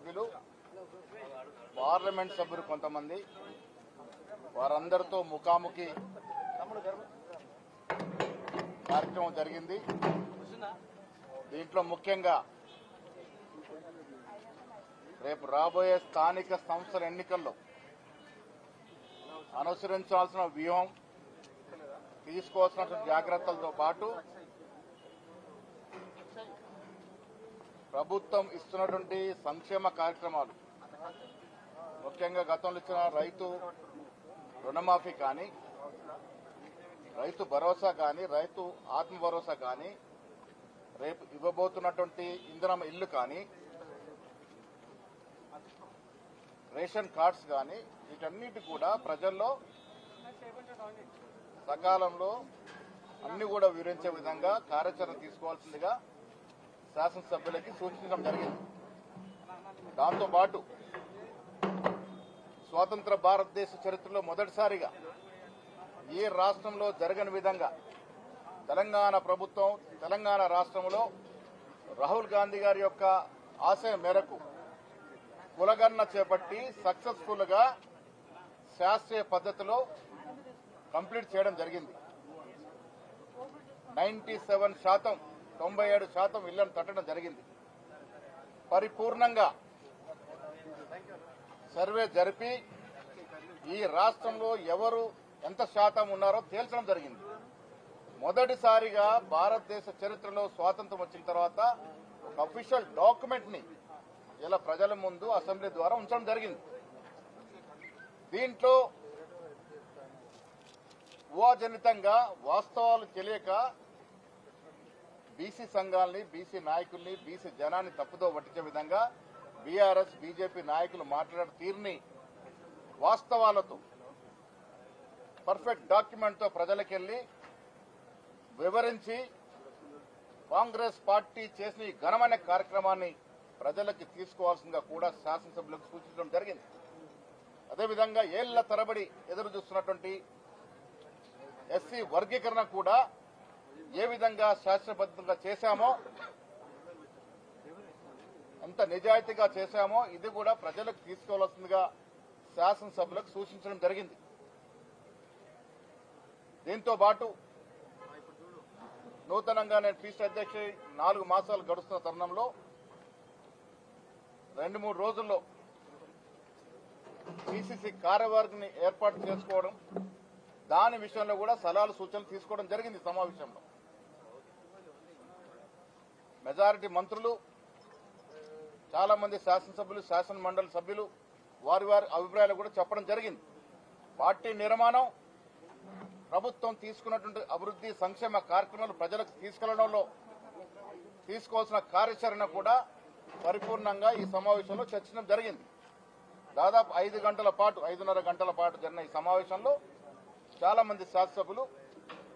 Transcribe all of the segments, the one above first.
సభ్యులు పార్లమెంట్ సభ్యులు కొంతమంది. వారందరితో ముఖాముఖి కార్యక్రమం జరిగింది. దీంట్లో ముఖ్యంగా రేపు రాబోయే స్థానిక సంస్థల ఎన్నికల్లో అనుసరించాల్సిన వ్యూహం తీసుకోవాల్సిన జాగ్రత్తలతో పాటు ప్రభుత్వం ఇస్తున్నటువంటి సంక్షేమ కార్యక్రమాలు. ముఖ్యంగా గతంలో ఇచ్చిన రైతు రుణమాఫీ కానీ రైతు భరోసా కానీ రైతు ఆత్మ భరోసా కానీ రేపు ఇవ్వబోతున్నటువంటి ఇంధనం ఇల్లు కానీ రేషన్ కార్డ్స్ కానీ వీటన్నిటి కూడా ప్రజల్లో సకాలంలో అన్ని కూడా వివరించే విధంగా కార్యాచరణ తీసుకోవాల్సిందిగా శాసనసభ్యులకి సూచించడం జరిగింది. దాంతో పాటు స్వాతంత్ర భారతదేశ చరిత్రలో మొదటిసారిగా ఏ రాష్ట్రంలో జరగని విధంగా తెలంగాణ ప్రభుత్వం తెలంగాణ రాష్ట్రంలో రాహుల్ గాంధీ గారి యొక్క ఆశయం మేరకు కులగన్న చేపట్టి సక్సెస్ఫుల్గా శాస్త్రీయ పద్ధతిలో కంప్లీట్ చేయడం జరిగింది. నైన్టీ సెవెన్ శాతం తొంభై ఏడు శాతం ఇళ్ళను తట్టడం జరిగింది. పరిపూర్ణంగా సర్వే జరిపి ఈ రాష్ట్రంలో ఎవరు ఎంత శాతం ఉన్నారో తేల్చడం జరిగింది. మొదటిసారిగా భారతదేశ చరిత్రలో స్వాతంత్రం వచ్చిన తర్వాత ఒక అఫీషియల్ డాక్యుమెంట్ని ఇలా ప్రజల ముందు అసెంబ్లీ ద్వారా ఉంచడం జరిగింది. దీంట్లో ఊహాజనితంగా వాస్తవాలు తెలియక బీసీ సంఘాలని బీసీ నాయకుల్ని బీసీ జనాన్ని తప్పుదో పట్టించే విధంగా బీఆర్ఎస్ బీజేపీ నాయకులు మాట్లాడే తీరుని వాస్తవాలతో పర్ఫెక్ట్ డాక్యుమెంట్తో ప్రజలకెళ్ళి ప్రజలకెళ్ళి వివరించి కాంగ్రెస్ పార్టీ చేసిన ఈ ఘనమైన కార్యక్రమాన్ని ప్రజలకి తీసుకోవాల్సిందిగా కూడా శాసనసభ్యులకు సూచించడం జరిగింది. అదేవిధంగా ఏళ్ళ తరబడి ఎదురు చూస్తున్నటువంటి ఎస్సీ వర్గీకరణ కూడా ఏ విధంగా శాస్త్రబద్ధంగా చేశామో ఎంత నిజాయితీగా చేశామో ఇది కూడా ప్రజలకు తీసుకోవాల్సిందిగా శాసనసభ్యులకు సూచించడం జరిగింది. దీంతో పాటు నూతనంగా నేను పీసీ అధ్యక్ష నాలుగు మాసాలు గడుస్తున్న తరుణంలో రెండు మూడు రోజుల్లో పిసిసి కార్యవర్గని ఏర్పాటు చేసుకోవడం దాని విషయంలో కూడా సలహాలు సూచనలు తీసుకోవడం జరిగింది సమావేశంలో. మెజారిటీ మంత్రులు చాలామంది శాసనసభ్యులు శాసన మండలి సభ్యులు వారి వారి అభిప్రాయాలు కూడా చెప్పడం జరిగింది. పార్టీ నిర్మాణం ప్రభుత్వం తీసుకున్నటువంటి అభివృద్ధి సంక్షేమ కార్యక్రమాలు ప్రజలకు తీసుకెళ్ళడంలో తీసుకోవాల్సిన కార్యాచరణ కూడా పరిపూర్ణంగా ఈ సమావేశంలో చర్చించడం జరిగింది. దాదాపు ఐదు గంటల పాటు ఐదున్నర గంటల పాటు జరిగిన ఈ సమావేశంలో చాలా మంది శాసనసభ్యులు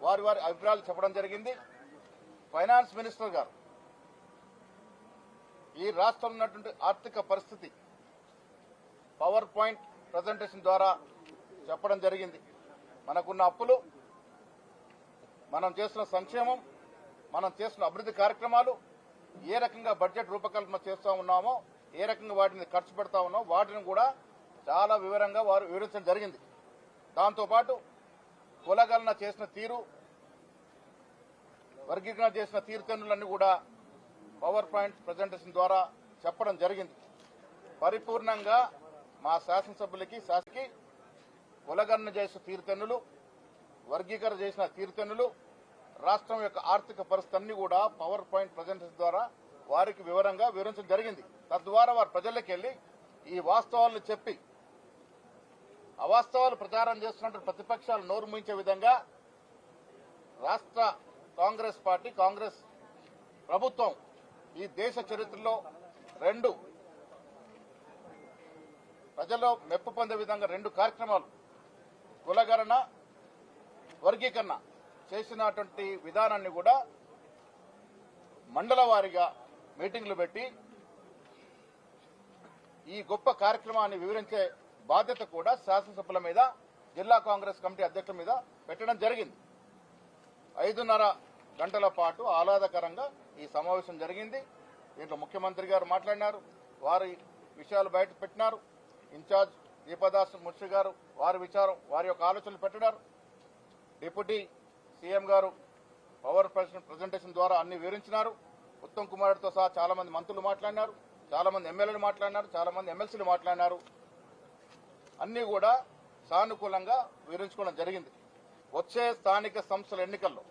వారి వారి అభిప్రాయాలు చెప్పడం జరిగింది. ఫైనాన్స్ మినిస్టర్ గారు ఈ రాష్ట్రంలో ఉన్నటువంటి ఆర్థిక పరిస్థితి పవర్ పాయింట్ ప్రజెంటేషన్ ద్వారా చెప్పడం జరిగింది. మనకున్న అప్పులు మనం చేస్తున్న సంక్షేమం మనం చేస్తున్న అభివృద్ధి కార్యక్రమాలు ఏ రకంగా బడ్జెట్ రూపకల్పన చేస్తూ ఉన్నామో ఏ రకంగా వాటిని ఖర్చు పెడతా ఉన్నామో వాటిని కూడా చాలా వివరంగా వారు వివరించడం జరిగింది. దాంతోపాటు కులగలన చేసిన తీరు వర్గీకరణ చేసిన తీరుతెన్నులన్నీ కూడా పవర్ పాయింట్ ప్రజెంటేషన్ ద్వారా చెప్పడం జరిగింది. పరిపూర్ణంగా మా శాసనసభ్యులకి శాసకి ఉలగన్న చేసిన తీరుతెన్నులు వర్గీకరణ చేసిన తీరుతెన్నులు రాష్ట్రం యొక్క ఆర్థిక పరిస్థితి కూడా పవర్ పాయింట్ ప్రజెంటేషన్ ద్వారా వారికి వివరంగా వివరించడం జరిగింది. తద్వారా వారు ప్రజల్లోకి వెళ్ళి ఈ వాస్తవాలను చెప్పి అవాస్తవాలు ప్రచారం చేస్తున్నట్టు ప్రతిపక్షాలు నోరు మూయించే విధంగా రాష్ట్ర కాంగ్రెస్ పార్టీ కాంగ్రెస్ ప్రభుత్వం ఈ దేశ చరిత్రలో రెండు ప్రజల్లో మెప్పు పొందే విధంగా రెండు కార్యక్రమాలు కులగణన వర్గీకరణ చేసినటువంటి విధానాన్ని కూడా మండల వారీగా మీటింగ్లు పెట్టి ఈ గొప్ప కార్యక్రమాన్ని వివరించే బాధ్యత కూడా శాసనసభల మీద జిల్లా కాంగ్రెస్ కమిటీ అధ్యక్షుల మీద పెట్టడం జరిగింది. ఐదున్నర గంటల పాటు ఆహ్లాదకరంగా ఈ సమావేశం జరిగింది. దీంట్లో ముఖ్యమంత్రి గారు మాట్లాడినారు వారి విషయాలు బయట పెట్టినారు. ఇన్ఛార్జ్ దీపదాస్ మున్షి గారు వారి విచారం వారి యొక్క ఆలోచనలు పెట్టినారు. డిప్యూటీ సీఎం గారు పవర్ ప్రజెంటేషన్ ద్వారా అన్ని వివరించినారు. ఉత్తమ్ కుమార్తో సహా చాలా మంది మంత్రులు మాట్లాడినారు. చాలా మంది ఎమ్మెల్యేలు మాట్లాడినారు. చాలా మంది ఎమ్మెల్సీలు మాట్లాడినారు. అన్నీ కూడా సానుకూలంగా వివరించుకోవడం జరిగింది. వచ్చే స్థానిక సంస్థల ఎన్నికల్లో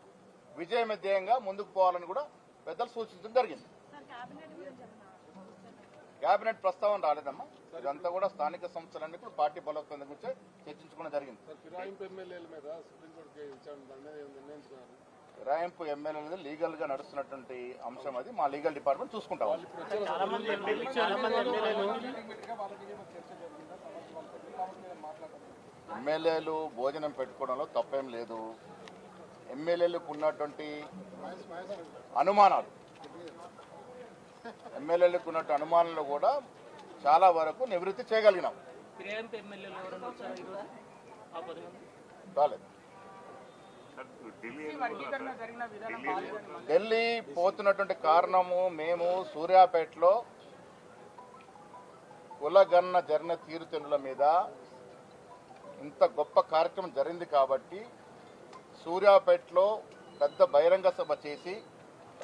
విజయమే ధ్యేయంగా ముందుకు పోవాలని కూడా పెద్దలు సూచించడం జరిగింది. సార్ కేబినెట్ ప్రస్తావన రాలేదమ్మా. ఇదంతా కూడా స్థానిక సంస్థలన్నీ కూడా పార్టీ బలోపేతం గురించి చర్చించుకోవడం జరిగింది. సార్ ఫిరాయింపు ఎమ్మెల్యేల మీద లీగల్గా నడుస్తున్నటువంటి అంశం అది. మా లీగల్ డిపార్ట్మెంట్ చూసుకుంటాం. ఎమ్మెల్యేలు భోజనం పెట్టుకోవడంలో తప్పేం లేదు. ఎమ్మెల్యేలకు ఉన్నటువంటి అనుమానాలు. ఎమ్మెల్యేలకు ఉన్నట్టు అనుమానాలు కూడా చాలా వరకు నివృత్తి చేయగలిగినాం. రాలేదు. ఢిల్లీ పోతున్నటువంటి కారణము మేము సూర్యాపేటలో కులగన్న జరిగిన తీరుతెన్నుల మీద ఇంత గొప్ప కార్యక్రమం జరిగింది కాబట్టి సూర్యాపేటలో పెద్ద బహిరంగ సభ చేసి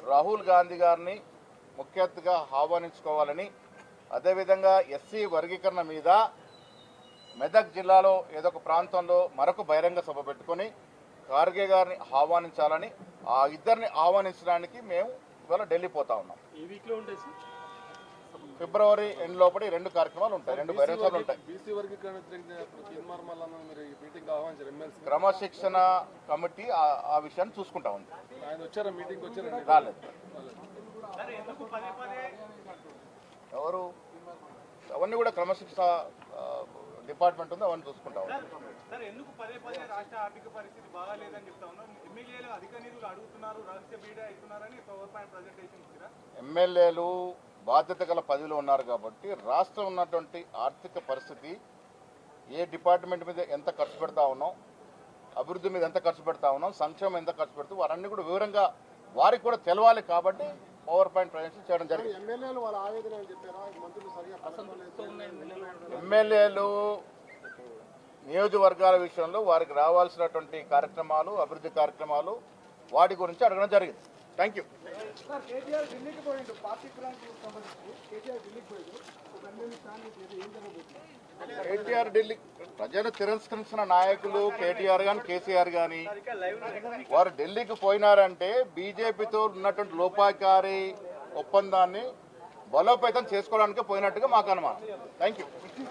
రాహుల్ గాంధీ గారిని ముఖ్య అతిథిగా ఆహ్వానించుకోవాలని అదేవిధంగా ఎస్సీ వర్గీకరణ మీద మెదక్ జిల్లాలో ఏదో ఒక ప్రాంతంలో మరొక బహిరంగ సభ పెట్టుకొని ఖార్గే గారిని ఆహ్వానించాలని ఆ ఇద్దరిని ఆహ్వానించడానికి మేము ఇవాళ ఢిల్లీ పోతా ఉన్నాం. ఈ వీక్లో ఉండేసి ఫిబ్రవరి ఎండ్ లోపల రెండు కార్యక్రమాలు ఉంటాయి రెండు బహిరంగ సభలు ఉంటాయి. క్రమశిక్షణ కమిటీ ఆ- విషయాన్ని చూసుకుంటా ఉంది. ఆయన వచ్చారా? మీటింగ్ వచ్చారండి రాలేదు. ఎవరు? అవన్నీ కూడా క్రమశిక్షణ డిపార్ట్మెంట్ ఉంది అవన్నీ చూసుకుంటా ఉంది. సార్ ఎందుకు పదే పదే రాష్ట్ర ఆర్థిక పరిస్థితి బాగాలేదని చెప్తా ఉన్నాం ఎమ్మెల్యేలు అధిక నిధులు అడుగుతున్నారు రహస్య బీడా ఇస్తున్నారని పవర్ పాయింట్ ప్రజెంటేషన్ ఇచ్చిరా? ఎమ్మెల్యేలు బాధ్యత గల పదవిలో ఉన్నారు కాబట్టి రాష్ట్రం ఉన్నటువంటి ఆర్థిక పరిస్థితి ఏ డిపార్ట్మెంట్ మీద ఎంత ఖర్చు పెడతా ఉన్నాం అభివృద్ధి మీద ఎంత ఖర్చు పెడతా ఉన్నాం సంక్షేమం ఎంత ఖర్చు పెడుతూ వారన్నీ కూడా వివరంగా వారికి కూడా తెలవాలి కాబట్టి పవర్ పాయింట్ ప్రజెంటేషన్ చేయడం జరిగింది. ఎమ్మెల్యేలు నియోజకవర్గాల విషయంలో వారికి రావాల్సినటువంటి కార్యక్రమాలు అభివృద్ధి కార్యక్రమాలు వాటి గురించి అడగడం జరిగింది. థ్యాంక్ యూ కేటీఆర్ ఢిల్లీ ప్రజలు తిరస్కరించిన నాయకులు కేటీఆర్ గాని కేసీఆర్ గాని వారు ఢిల్లీకి పోయినారంటే బీజేపీతో ఉన్నటువంటి లోపాకారి ఒప్పందాన్ని బలోపేతం చేసుకోవడానికి పోయినట్టుగా మాకు అనుమానం. Thank you